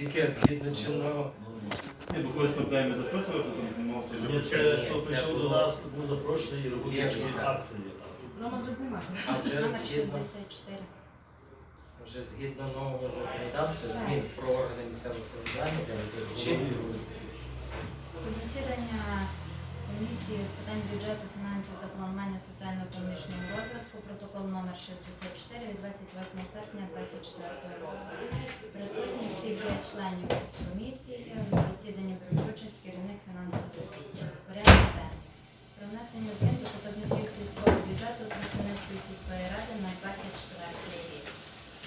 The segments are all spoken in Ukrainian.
Яке згідно чинного Ні, бо колись пам'ятаємо, ми записували, потім знімав Ні, це хто прийшов до нас, був запрошений і робив такі акції. Рома вже знімає. а вже згідно? вже згідно нового законодавства змін про органи місцевого самоврядування Засідання комісії з питань бюджету, фінансів та планування 64 від 28 серпня 2024 року. Присутні всі п'ять членів комісії. На засіданні беруть участь керівник фінансової. Порядок денний. Про внесення змін до показників сільського бюджету Тростянецької сільської ради на 24 рік.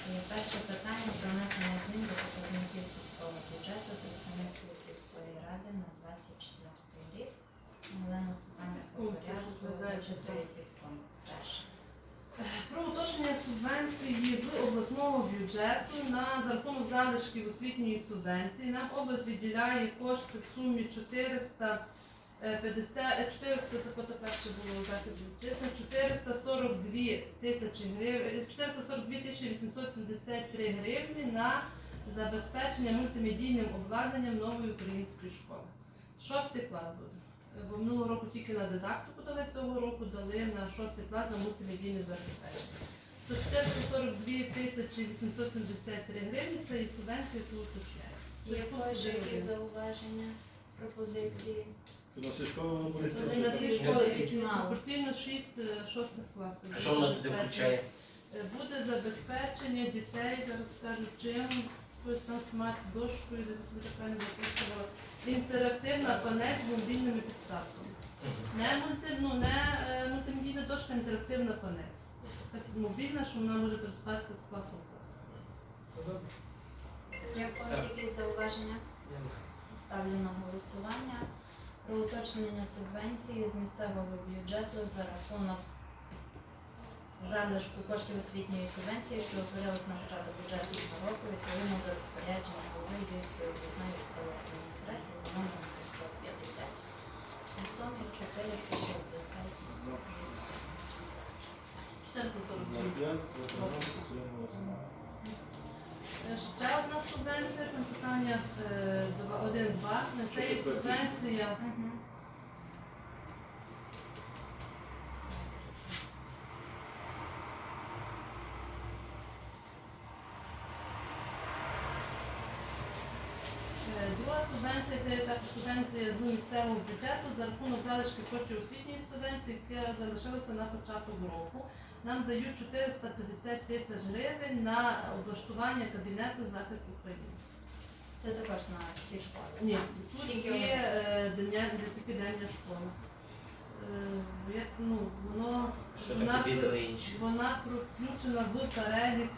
І перше питання про внесення змін до показників сільського бюджету Тростянецької сільської ради на 24 рік. Олена Степанівна по порядку уточнення субвенції з обласного бюджету на за рахунок залишків освітньої субвенції. Нам область виділяє кошти в сумі 450, 400, це то перше було вітчизни, 442 тисячі гривень, 442 тисячі 873 гривні на забезпечення мультимедійним обладнанням нової української школи. Шостий клас буде. Бо минулого року тільки на дидактику дали, цього року дали на шостий клас на мультимедійне забезпечення. То 442 тисячі 873 гривні це і субвенція, яку уточняє. Є які зауваження, пропозиції? Це пропорційно 6 шостих класів. А що воно включає? Е, Буде забезпечення дітей, зараз скажу чим, хтось там смарт-дошкою, така не записувала. Інтерактивна панель з мобільними підставками. Не, ну, не е, мультимедійна дошка, інтерактивна панель. Так мобільна, що вона може пересуватися з класу в клас. Є в когось якісь зауваження? Ставлю на голосування про уточнення субвенції з місцевого бюджету за рахунок залишку коштів освітньої субвенції, що утворилась на початок бюджетного року відповідно до розпорядження голови Львівської обласної військової Ще одна субвенція, там питання 1-2. На це є субвенція. Е, Друга субвенція це субвенція з місцевого бюджету за рахунок залишки коштів освітньої субвенції, яка залишилася на початок року. Нам дають 450 тисяч гривень на облаштування кабінету захисту України. Це також на всі школи. Ні, тут Тільки є е, дня, тільки денна школа. Е, як, ну, воно, Що вона, так обідали інші? вона включена в перелік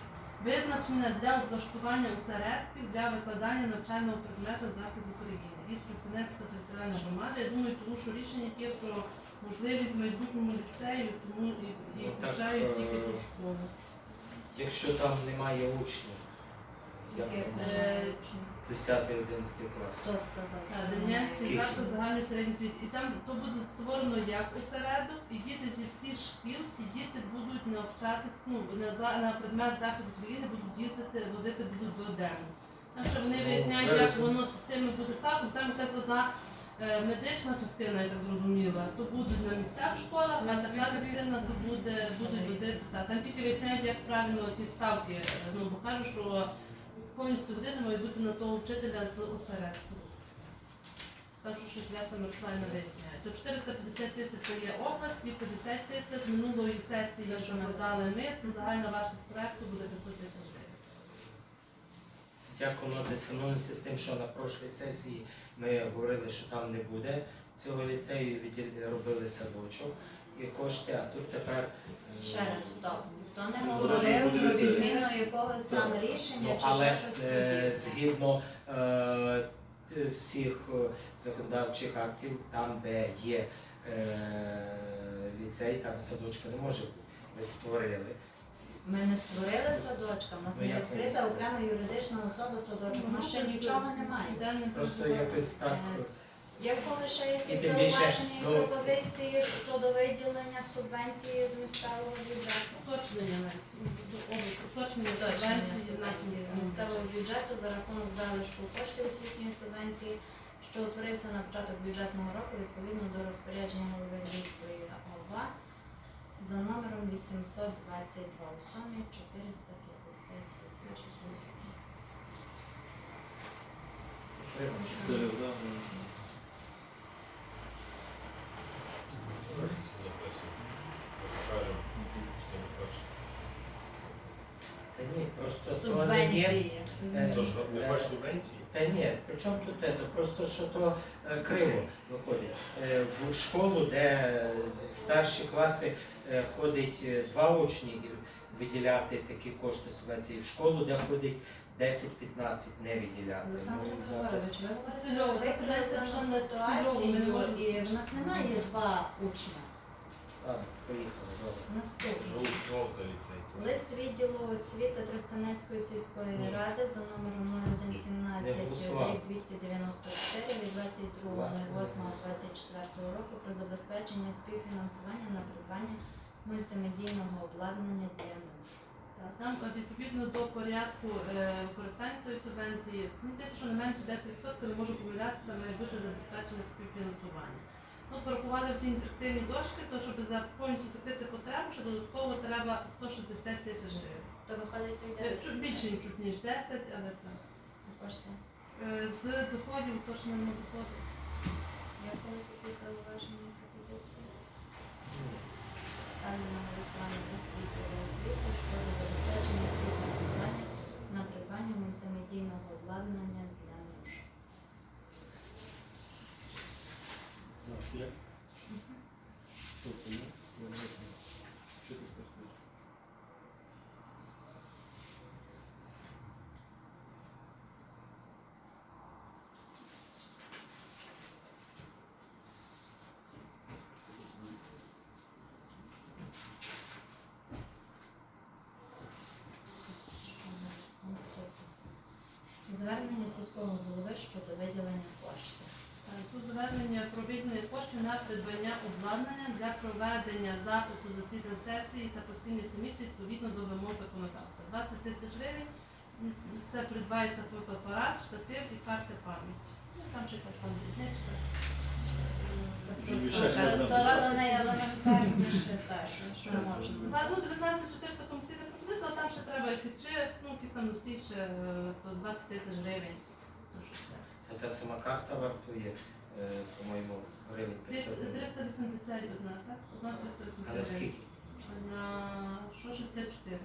визначення для облаштування осередків для викладання навчального предмету захист України від Тростянецька територіальна громада. Я думаю, тому що рішення є про можливість в майбутньому ліцею, тому і, і Ну, так, включають тільки е, ту школу. Якщо там немає учнів, як Яке воно? Е, 10-11 клас. Хто сказав, Так, що Дем'янський Скільки? заклад загальної середньої освіти. І там то буде створено як осередок, і діти зі всіх шкіл, ті діти будуть навчатись, ну, на, за- на предмет захисту України будуть їздити, возити будуть до ДЕМу. Там ще вони Ну, виясняють, зараз як воно з тими буде ставком. Там якась одна е, медична частина, я так зрозуміла, то будуть на місцях в школах, а така частина то буде, будуть возити. Та, там тільки виясняють, як правильно ті ставки. е, Ну, бо кажуть, що повністю години мають бути на того вчителя з осередку. Там що щось я там Руслана виясняє. То 450 тисяч це є область і 50 тисяч минулої сесії, що ми подали ми, то загальна вартість проекту буде 500 тисяч гривень. Як воно дисонується з тим, що на прошлій сесії ми говорили, що там не буде цього ліцею, робили садочок і кошти, а тут тепер е, Ще раз, стоп. Ніхто не говорив про відміну якогось там рішення Ну, чи але ще щось подібне. згідно е, всіх е, законодавчих актів, там, де є е, ліцей, там садочка не може бути. Ми створили. Ми не створили садочка, у нас Ну, не відкрита окрема юридична особа садочок, у нас ще Ну, нічого немає. Просто якось так. е, Є в ще якісь зауваження і ну, пропозиції щодо виділення субвенції з місцевого бюджету? Уточнення субвенції з місцевого бюджету за рахунок залишку коштів освітньої субвенції, що утворився на початок бюджетного року відповідно до розпорядження голови Львівської ОВА за номером 822 у сумі 450 тисяч. Та ні, просто то не є. Субвенції. Е, Тож не хочеш субвенції? Та ні, при чому тут це? Просто що то е, криво виходить. Е, В школу, де старші класи ходить е, два учні і виділяти такі кошти субвенції. В школу, де ходить 10-15, не виділяти. Олександр Ну, Григорович, ви говорите це цільово, ситуацію, і в нас немає два учня. Наступний. Лист відділу освіти Тростянецької сільської Ні. ради за номером Не 0117 294 від 22.08.24 року про забезпечення співфінансування на придбання мультимедійного обладнання для нуж. Там відповідно до порядку е, використання тої субвенції, мені здається, що не менше 10%, не можу помилятися, має бути забезпечене співфінансування. Ну, порахували ті інтерактивні дошки, то щоб за повністю закрити потребу, ще додатково треба 160 тисяч гривень. То виходить той Е, 10 Чуть більше, чуть ніж 10, але так. кошти. Е, З доходів уточнено доходу. Є в когось якісь зауваження пропозиції? Ставлю на голосування освіти щодо забезпечення співфінансування на придбання мультимедійного обладнання для нуж. Так, є? Тобто, є? Я не знаю. Що Звернення сільського голови щодо виділення коштів. Тут звернення про виділення коштів на придбання обладнання для проведення запису засідань сесії та постійних комісій відповідно до вимог законодавства. 20 тисяч гривень. Це придбається фотоапарат, штатив і карти пам'яті. Ну, там ще якась там дрібничка. Тобто Ну, ще вже можна то додати. найелементарніше те, що, що можна. Ну, 19 400 композиція композиція, але там ще треба чи ну, якісь там носі ще, е, то 20 тисяч гривень. То що це? Та та сама карта вартує, е, по-моєму, гривень 500. Десь 381, так? Одна А 381. наскільки? На що 64?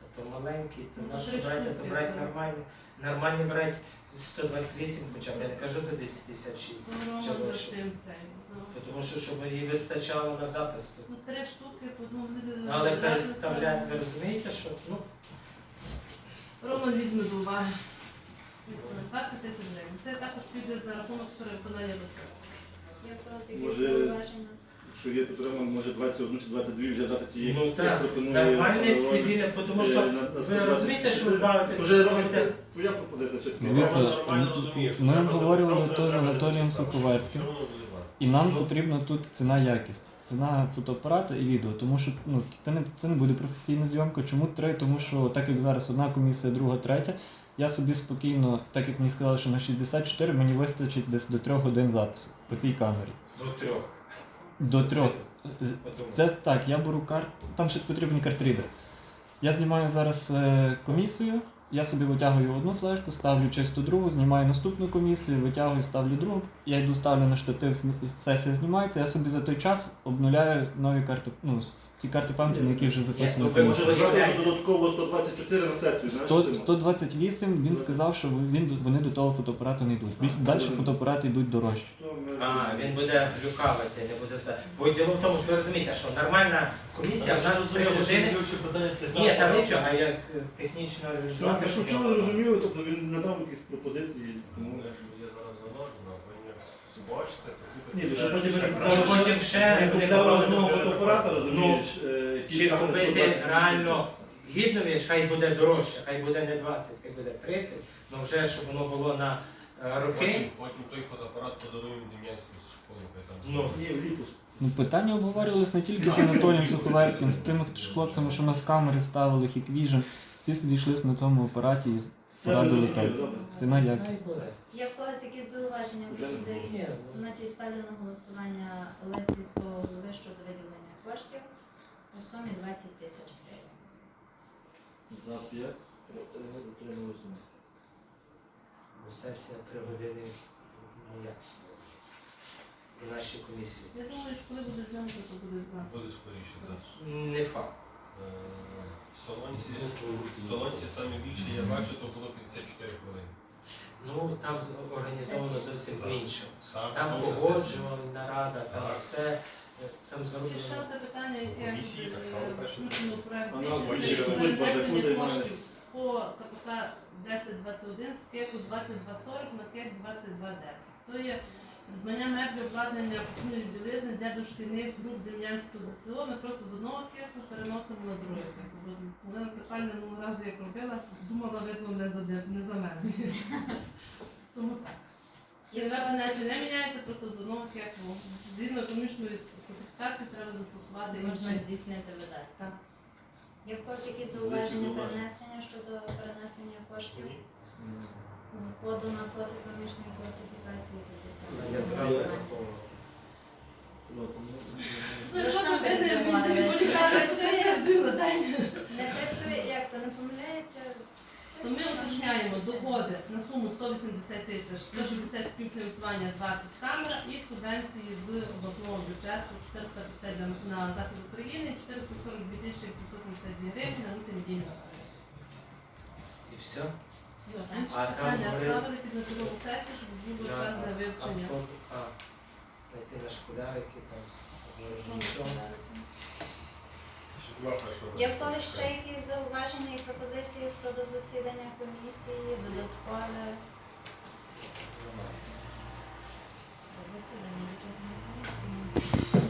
Та то маленький, то Ну, на то що брати, то то- нормально. Нормально брати 128 хоча б, я не кажу за 256. Здорово Чого за ж? тим цей. ну. Тому що щоб їй вистачало на запис. Ну, три штуки, по одному. Ну, Але переставляти, ви розумієте, що ну, Роман візьме до уваги. 20 тисяч гривень. Це також піде за рахунок когось якісь Може, зауваження? Що є тут Роман, може 21 чи 22 вже дати ті, ну так, пропонує нормальне цивільне, тому що Е, ви розумієте, що ви бавитеся. Вже Роман, будете- пропозиція, чи Дивіться, ми обговорювали то з Анатолієм важко. І нам потрібна тут ціна якість. Ціна фотоапарата і відео, тому що ну, це, не, це не буде професійна зйомка. Чому три? Тому що так як зараз одна комісія, друга, третя, я собі спокійно, так як мені сказали, що на 64 мені вистачить десь до трьох годин запису по цій камері. До трьох. До трьох. Це так, я беру карт, там ще потрібні картридери. Я знімаю зараз е, комісію, я собі витягую одну флешку, ставлю чисту другу, знімаю наступну комісію, витягую, ставлю другу. Я йду ставлю на штатив, сесія знімається, я собі за той час обнуляю нові карти, ну, ті карти пам'яті, на які вже записано ну, ви Може додати додатково 124 на сесію, знаєш? 100, 128 він сказав, що він, вони до того фотоапарату не йдуть. Далі фотоапарати йдуть дорожче. А, він буде глюкавити, не буде ста. Бо діло в тому, що ви розумієте, що нормальна комісія в нас 3 години. Ні, там нічого, а як технічно Що, реалізувати. що, що розуміли, тобто він надав якісь пропозиції. Ну, Тому... я ж я зараз заложено, то Ні, то потім. Ну, потім ще купляли одного фотоапарата, розумієш? е, Чи кілька купити 120 реально гідно, віж, хай буде дорожче, хай буде не 20, хай буде 30, але вже щоб воно було на Е, Роки? Потім, потім той фотоапарат подаруємо Дем'янську з школи, хай там. Ну. Ні, влітку. Ну, питання обговорювалися не тільки з Анатолієм Суховерським, з тими ж хлопцями, що у нас камери ставили, Hikvision. Всі зійшлися на тому апараті і Порадили зрозуміло, так. добре. Якість. Є в когось якісь зауваження пропозиції? Значить, ставлю на голосування Олесі сільського голови щодо виділення коштів у сумі 20 тисяч гривень. За 5, проти, утрималися. Бо сесія три години моя. І наші комісії. Я думаю, що коли буде зйомка, то буде знати. Буде скоріше, так. Не факт. Е, В Солонці, Солонці саме більше я бачу, то було 54 хвилини. Ну там організовано зовсім по-іншому. Саме Там тому, що це- там Так. все. е, Там Ще зроблено. одне питання, яке Комісії так само е, перше. включено в проект Вона рішення, більше це робить по перенесення закону, коштів по КПК 1021 з кеку 2240 на кек 2210. То є придбання меблі обладнання посильної білизни для дошкільних груп Дем'янського ЗСО. Ми просто з одного кеку переносимо на другий кек. Бо Олена Степанівна минулого разу як робила, думала, видно, не за, не за мене. Тому так. Цільове поняття не міняється, просто з одного кеку. Згідно економічної класифікації треба застосувати Можна інші. здійснити видатки. Так. Є в когось якісь зауваження зауваження. перенесення щодо перенесення коштів Ні. з коду на код економічної класифікації? Ставлю Я зразу голосування. Ну, якщо ви не відволікали, це я зила день. Не працює, як то не помиляється? То ми уточняємо доходи на суму 180 тисяч, 160 співфінансування 20 камер і субвенції з обласного бюджету 450 на, захід України, 442 тисячі 872 гривень на мультимедійні матеріали. І все. А там питання говорили- ставили під національну сесію, щоб було Да, час а- вивчення. хто- А, знайти на школярики, там Що ми нічого. ставили? Ще два першого. Є в когось ще якісь зауваження і пропозиції щодо засідання комісії, додаткове? Що засідання бюджетної комісії?